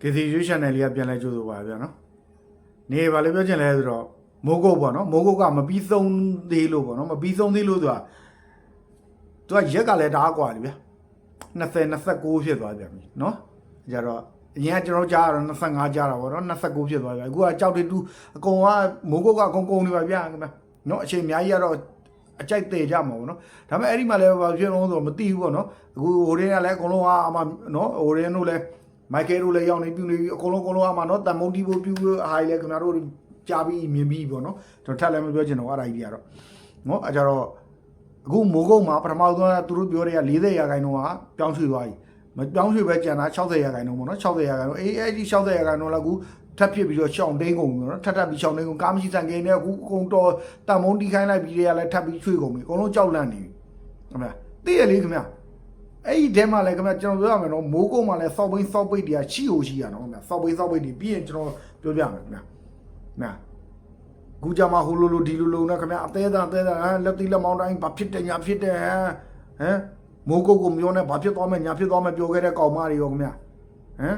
ကေစီရွေး channel လေးကပြန်လဲကြိုးဆိုပါဗျာနော်နေပါလေပြောချင်လဲဆိုတော့မိုးကုတ်ပေါ့နော်မိုးကုတ်ကမပြီးဆုံးသေးလို့ပေါ့နော်မပြီးဆုံးသေးလို့ဆိုတာသူကရက်ကလည်းတအားกว่าလေဗျာ20 29ဖြစ်သွားပြန်ပြီနော်ကြတော့အရင်ကကျွန်တော်ကြားရတော့25ကြားတာပေါ့နော်29ဖြစ်သွားပြီအခုကကြောက်တေတူအကုန်ကမိုးကုတ်ကအကုန်ကုန်နေပါဗျာခင်ဗျာနော်အချိန်အများကြီးကတော့အကြိုက်သေးကြမှာပေါ့နော်ဒါပေမဲ့အဲ့ဒီမှာလည်းဘာဖြစ်လို့လဲဆိုတော့မသိဘူးပေါ့နော်အခုဟိုရင်းကလည်းအကုန်လုံးကအမနော်ဟိုရင်းတို့လည်း မိုက်ကယ်တို့လည်းရောက်နေပြူနေပြီအကုန်လုံးအကုန်လုံးအမှနော်တန်မုံတီဖို့ပြူဟာကြီးလည်းခင်ဗျားတို့ကြားပြီးမြင်ပြီးပေါ့နော်ကျွန်တော်ထပ်လည်းမပြောချင်တော့အဲ့ဒါကြီးတွေကတော့နော်အဲကြတော့အခုမိုးကုတ်မှာပထမဆုံးကသူတို့ပြောတဲ့က40ရာခိုင်နှုန်းကပြောင်းရွှေ့သွားပြီမပြောင်းရွှေ့ပဲကျန်တာ60ရာခိုင်နှုန်းပေါ့နော်60ရာခိုင်နှုန်းအေးအဲ့ဒီ60ရာခိုင်နှုန်းလည်းအခုထပ်ဖြစ်ပြီးတော့ရှောင်းတိန်ကုန်ပြီနော်ထပ်ထပ်ပြီးရှောင်းတိန်ကုန်ကားမရှိစံကိန်းနဲ့အခုအကုန်တော်တန်မုံတီခိုင်းလိုက်ပြီးတွေကလည်းထပ်ပြီးရွှေ့ကုန်ပြီအကုန်လုံးကြောက်လန့်နေပြီခင်ဗျာသိရလေခင်ဗျာ အဲ့ဒီထဲမှာလည်းခင်ဗျာကျွန်တော်ပြောရမယ်နော်မိုးကုတ်မှာလည်းစောက်ဘိန်းစောက်ပိတ်တွေကရှိ ਉਹ ရှိရနော်ခင်ဗျာစောက်ဘိန်းစောက်ပိတ်တွေပြီးရင်ကျွန်တော်ပြောပြမယ်ခင်ဗျာနာခုကြမှာဟိုလိုလိုဒီလိုလိုနဲ့ခင်ဗျာအသေးသားအသေးသားဟမ်လက်တိလက်မောင်းတိုင်းဘာဖြစ်တယ်ညာဖြစ်တယ်ဟမ်ဟမ်မိုးကုတ်ကိုမျိုးနဲ့ဘာဖြစ်သွားမယ်ညာဖြစ်သွားမယ်ပြောခဲ့တဲ့ကောင်မတွေရောခင်ဗျာဟမ်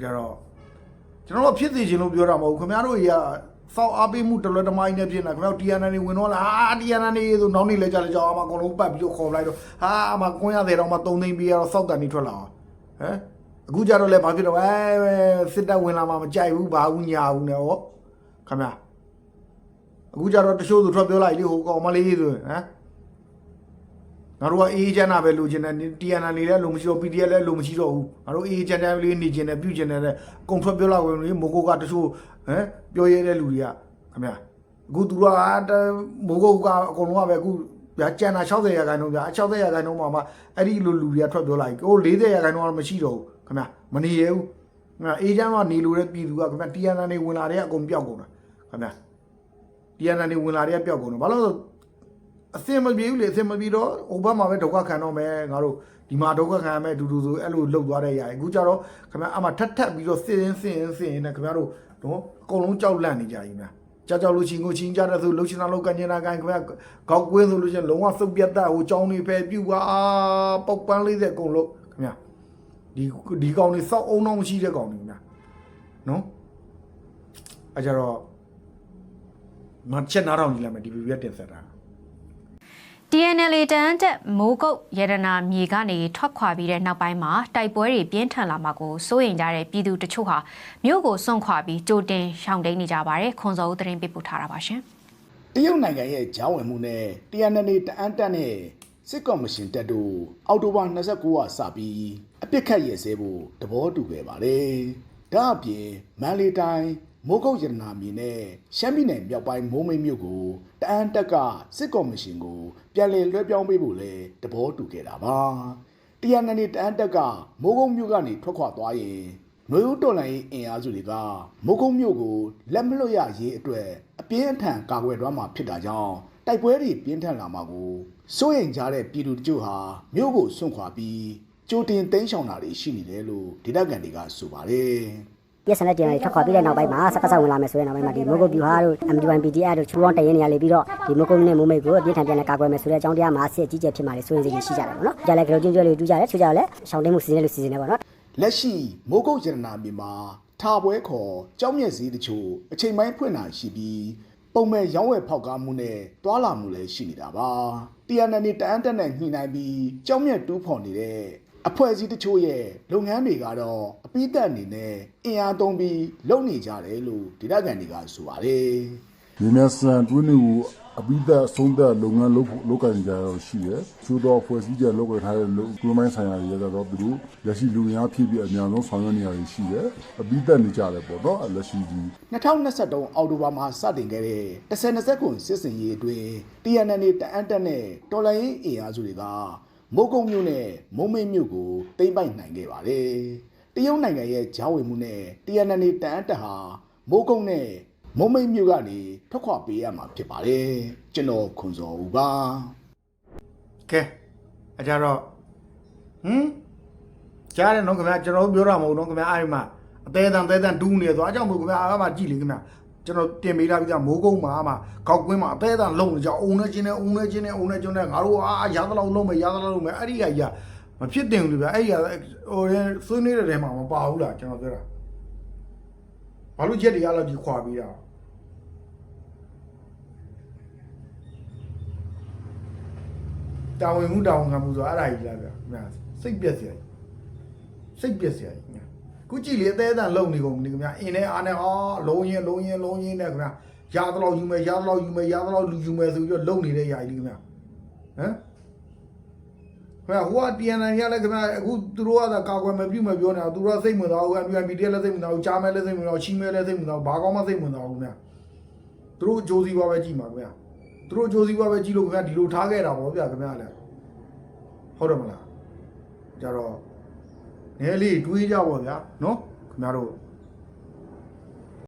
ကြတော့ကျွန်တော်တို့ဖြစ်သေးခြင်းလို့ပြောတာမဟုတ်ဘူးခင်ဗျားတို့ကြီးက စောက်အားပေးမှုတလွတ်တမိုင်းနဲ့ဖြစ်နေခင်ဗျားတို့တီယန်နန်နေဝင်တော့လာဟာတီယန်နန်နေဆိုနောက်နေလဲကြလဲကြောက်အမအကုန်လုံးပတ်ပြီးတော့ခေါ်လိုက်တော့ဟာအမကွန်းရတယ်တော့မ3သိန်းပြီးရတော့စောက်တန်နေထွက်လာအောင်ဟမ်အခုကြတော့လဲဘာဖြစ်တော့အဲစစ်တပ်ဝင်လာမှမကြိုက်ဘူးဘာဘူးညာဘူးနဲ့ဟောခင်ဗျာအခုကြတော့တချို့ဆိုထွက်ပြောလိုက်လေဟိုကောင်မလေးဆိုဟမ် ငါတို့ကအေးချမ်းတာပဲလိုချင်တယ်တီယန်နန်နေလဲလိုမရှိတော့ PDF လဲလိုမရှိတော့ဘူးငါတို့အေးချမ်းတယ်လေးနေချင်တယ်ပြုချင်တယ်အကုန်ထွက်ပြောလိုက်ဝင်လေမိုးကိုကတချို့ဟမ်ပြောရဲတဲ့လူတွေကခင်ဗျာအခုသူကမိုးကိုကအကုန်လုံးကပဲအခုဗျာကျန်တာ60ရာခိုင်နှုန်းဗျာ60ရာခိုင်နှုန်းမှာမှအဲ့ဒီလိုလူတွေကထွက်ပြောလိုက်ကို40ရာခိုင်နှုန်းကတော့မရှိတော့ဘူးခင်ဗျာမနေရဘူးခင်ဗျာအေးချမ်းကနေလို့တဲ့ပြည်သူကခင်ဗျာတီယန်နန်နေဝင်လာတဲ့အကုန်ပြောက်ကုန်တာခင်ဗျာတီယန်နန်နေဝင်လာတဲ့ပြောက်ကုန်တယ်ဘာလို့လဲဆို အစင်မပြေဘူးလေအစင်မပြေတော့ဟိုဘက်မှာပဲဒုက္ခခံတော့မယ်ငါတို့ဒီမှာဒုက္ခခံရမယ်အတူတူဆိုအဲ့လိုလှုပ်သွားတဲ့ຢာအခုကျတော့ခင်ဗျာအမှထက်ထက်ပြီးတော့စင်စင်စင်စင်နဲ့ခင်ဗျားတို့တော့အကုန်လုံးကြောက်လန့်နေကြပြီများကြောက်ကြောက်လို့ချင်းကိုချင်းကြတဲ့ဆိုလှုပ်ရှင်တာလှုပ်ကန်နေတာကန်ခင်ဗျာကောက်ကွင်းဆိုလို့ချင်းလုံးဝစုပ်ပြတ်တာဟိုကြောင်းနေပဲပြူပါပေါက်ပန်းလေးတဲ့အကုန်လုံးခင်ဗျာဒီဒီကောင်တွေစောက်အုံတော့မရှိတဲ့ကောင်တွေခင်ဗျာနော်အဲ့ကြတော့မချက်နားတော့နေလာမယ်ဒီဗီဒီယိုတင်ဆက်တာ TNL တန်တက်မိုးကုတ်ရတနာမြေကနေထွက်ခွာပြီးတဲ့နောက်ပိုင်းမှာတိုက်ပွဲတွေပြင်းထန်လာမှာကိုစိုးရိမ်ကြတဲ့ပြည်သူတချို့ဟာမြို့ကိုစွန့်ခွာပြီးကြိုတင်ရှောင်တိန်နေကြပါတယ်ခွန်စောဦးသတင်းပေးပို့ထားတာပါရှင်တရုတ်နိုင်ငံရဲ့ဂျားဝင်မှုနဲ့တရန်နယ်တအန်းတက်နဲ့စစ်ကော်မရှင်တက်တို့အောက်တိုဘာ29ရက်စပြီးအပြစ်ခတ်ရဲစဲဖို့တဘောတူခဲ့ပါတယ်။ဒါအပြင်မန္တလေးတိုင်း မိုးကုတ်ရတနာမြေနဲ့ရှမ်းပြည်နယ်မြောက်ပိုင်းမိုးမိတ်မြို့ကိုတအန်းတက်ကစစ်ကော်မရှင်ကိုပြန်လည်လွှဲပြောင်းပေးဖို့လည်းတဘောတူခဲ့တာပါ။တရန်နယ်တအန်းတက်ကမိုးကုတ်မြို့ကနေထွက်ခွာသွားရင်နွေဦးတော်လိုင်းအင်အားစုတွေကမုတ်ကုတ်မြို့ကိုလက်မလွတ်ရရေးအတွက်အပြင်းအထန်ကာကွယ်သွားမှာဖြစ်တာကြောင့်တိုက်ပွဲတွေပြင်းထန်လာမှာကိုစိုးရိမ်ကြတဲ့ပြည်သူတချို့ဟာမြို့ကိုစွန့်ခွာပြီးကြိုတင်သိမ်းဆောင်တာတွေရှိနေတယ်လို့ဒေသခံတွေကဆိုပါတယ် ပြည့်စံတဲ့ကျန်တွေထွက်ခွာပြီးတဲ့နောက်ပိုင်းမှာစက္ကစဝင်လာမယ်ဆိုတဲ့နောက်ပိုင်းမှာဒီမိုးကုတ်ပြူဟာတို့ MD1 PDF တို့ချူအောင်တရင်နေရာလေပြီးတော့ဒီမိုးကုတ်နဲ့မိုးမိတ်ကိုအပြင်းထန်ပြန်လဲကာကွယ်မယ်ဆိုတဲ့အကြောင်းတရားမှာစစ်ကြီးကျယ်ဖြစ်မှာလေစိုးရင်စိတ်ကြီးရှိကြတယ်ပေါ့နော်။ကြလဲကြောချင်းကျွဲလေးတူးကြတယ်ချူကြလဲရှောင်းတိတ်မှုစီစဉ်တယ်လို့စီစဉ်တယ်ပေါ့နော်လက်ရှိမိုးကုတ်ရတနာမြေမှာထားပွဲခေါ်ကြောင်းမြက်စည်းတချို့အချိန်ပိုင်းဖွင့်တာရှိပြီးပုံမဲ့ရောင်းဝယ်ဖောက်ကားမှုနဲ့တွာလာမှုလည်းရှိနေတာပါတရားနယ်နေတအန်းတက်နဲ့ညှိနှိုင်းပြီးကြောင်းမြက်တူးဖော်နေတဲ့ အဖွဲ့အစည်းတချို့ရဲ့လုပ်ငန်းတွေကတော့အပိသက်အနေနဲ့အင်အားသုံးပြီးလုပ်နေကြတယ်လို့ဒေသခံတွေကဆိုပါတယ်မြင်းမြဆန်တွင်းတွေကိုအပိသက်အဆုံးသက်လုပ်ငန်းလုပ်ဖို့လုပ်ကင်ကြရရှိတယ်။ချိုးတော့ဖွဲ့စည်းကြလုပ်ကိုင်ထားတဲ့လူကုမိုင်းဆိုင်ရာတွေကတော့သူတို့လက်ရှိလူရင်းအဖြစ်ပြီးအများဆုံးဆောင်ရွက်နေရရှိတယ်။အပိသက်နေကြတယ်ပေါ့နော်။လက်ရှိဒီ2023အောက်တိုဘာမှာစတင်ခဲ့တဲ့10-20ခုစစ်စင်ရေးအတွင်း TNN တအန်းတက်နဲ့တော်လိုင်းအင်အားစုတွေက မိုးကုံမြို့နဲ့မုံမိတ်မြို့ကိုသိမ်းပိုက်နိုင်ခဲ့ပါတယ်။တရုတ်နိုင်ငံရဲ့ဂျားဝင်မှုနဲ့ TNN တအန်းတက်ဟာမိုးကုံနဲ့မုံမိတ်မြို့ကနေထွက်ခွာပေးရမှာဖြစ်ပါတယ်။ကျွန်တော်ခွန်စော်ဦးပါကဲအကြတော့ဟမ်ကြားတယ်နော်ခင်ဗျာကျွန်တော်တို့ပြောတာမဟုတ်နော်ခင်ဗျာအဲ့ဒီမှာအသေးအံသေးအံတူးနေသွားအကြောင်းမို့ခင်ဗျာအားမကြည့်လေခင်ဗျာ ကျွန်တော်တင်ပေးထားပြီးသားမိုးကုန်းမှာအမကောက်ကွင်းမှာအသေးအံလုံနေကြအုံနေချင်းနဲ့အုံနေချင်းနဲ့အုံနေချင်းနဲ့ငါတို့အာရသလောက်လုံးမယ်ရသလောက်လုံးမယ်အဲ့ဒီကကြီးကမဖြစ်တင်ဘူးလေဗျာအဲ့ရဟိုရင်ဆွေးနွေးတဲ့ထဲမှာမပါဘူးလားကျွန်တော်ပြောတာဘာလို့ချက်တရားလောက်ကြီးခွာပြီးတာတာဝန်မှုတာဝန်ခံမှုဆိုအဲ့ဒါကြီးလားဗျာခင်ဗျာစိတ်ပြက်စရာကြီးစိတ်ပြက်စရာကြီး ခင်ဗျာခုကြည့်လေအသေးအတန်လုံနေကုန်နေခင်ဗျာအင်းနဲ့အားနဲ့ဟာလုံးရင်လုံးရင်လုံးရင်နဲ့ခင်ဗျာရသလောက်ယူမယ်ရသလောက်ယူမယ်ရသလောက်လူယူမယ်ဆိုပြီးတော့လုံနေတဲ့ຢာကြီးခင်ဗျာဟမ်ခင်ဗျာဟိုက TNN ရလဲခင်ဗျာအခုသူတို့ကသာကာကွယ်မပြုတ်မပြောနေတာသူတို့ကစိတ်ဝင်စားဘူး MPP တည်းလည်းစိတ်ဝင်စားဘူးကြားမဲလည်းစိတ်ဝင်စားဘူးချီမဲလည်းစိတ်ဝင်စားဘူးဘာကောင်းမှစိတ်ဝင်စားဘူးခင်ဗျာသူတို့အကျိုးစီးပွားပဲကြည့်မှာခင်ဗျာသူတို့အကျိုးစီးပွားပဲကြည့်လို့ခင်ဗျာဒီလိုထားခဲ့တာပေါ့ဗျာခင်ဗျာလည်းဟုတ်တယ်မလားကြတော့ နည်းလေးတွေးကြပါဗျာနော်ခင်ဗျားတို့